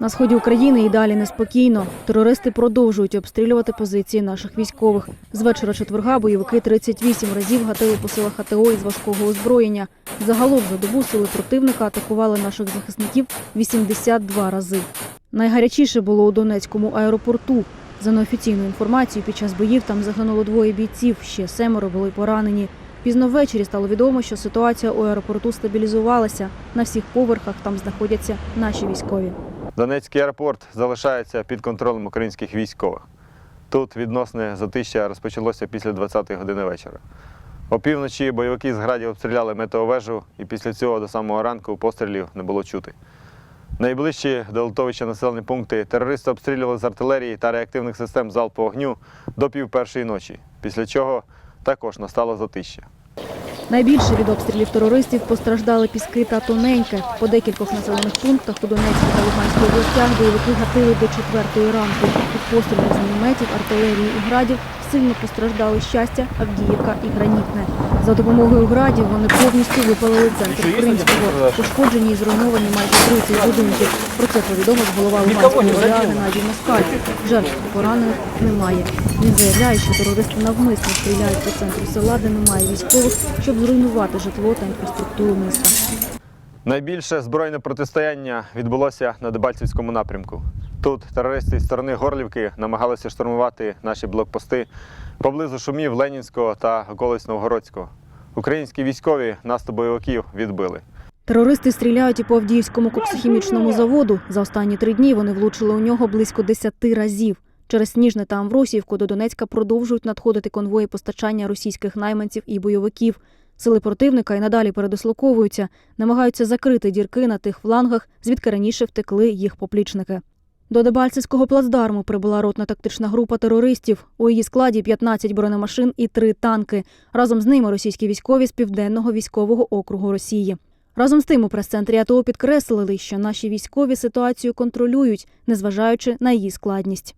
На сході України і далі неспокійно. Терористи продовжують обстрілювати позиції наших військових. З вечора четверга бойовики 38 разів гатили по силах АТО із важкого озброєння. Загалом за добу сили противника атакували наших захисників 82 рази. Найгарячіше було у Донецькому аеропорту. За неофіційною інформацією, під час боїв там загинуло двоє бійців, ще семеро були поранені. Пізно ввечері стало відомо, що ситуація у аеропорту стабілізувалася. На всіх поверхах там знаходяться наші військові. Донецький аеропорт залишається під контролем українських військових. Тут відносне затища розпочалося після 20-ї години вечора. Опівночі бойовики з градів обстріляли метеовежу, і після цього до самого ранку пострілів не було чути. Найближчі до литовища населені пункти терористи обстрілювали з артилерії та реактивних систем залпового вогню до пів першої ночі, після чого також настало затища. Найбільше від обстрілів терористів постраждали піски та тоненьке. По декількох населених пунктах у Донецькій та Луганській областях бойовики гатили до четвертої ранку. Під пострілів з мінометів, артилерії і градів сильно постраждали щастя, Авдіївка і Гранітне. За допомогою градів вони повністю випалили центр Кримського. Пошкоджені і зруйновані майже 30 будинків. Про це повідомив голова Луганської ОДА Геннадій Москаль. Жертв поранених немає. Він заявляє, що терористи навмисно стріляють по центру села, де немає військових, щоб зруйнувати житло та інфраструктуру міста. Найбільше збройне протистояння відбулося на Дебальцівському напрямку. Тут терористи з сторони Горлівки намагалися штурмувати наші блокпости поблизу шумів Ленінського та околиць Новгородського. Українські військові наступ бойовиків відбили. Терористи стріляють і по Авдіївському коксохімічному заводу. За останні три дні вони влучили у нього близько 10 разів. Через Сніжне та Амвросіївку до Донецька продовжують надходити конвої постачання російських найманців і бойовиків. Сили противника і надалі передислоковуються, намагаються закрити дірки на тих флангах, звідки раніше втекли їх поплічники. До Дебальцевського плацдарму прибула ротна тактична група терористів. У її складі 15 бронемашин і 3 танки. Разом з ними російські військові з південного військового округу Росії. Разом з тим у прес-центрі АТО підкреслили, що наші військові ситуацію контролюють, незважаючи на її складність.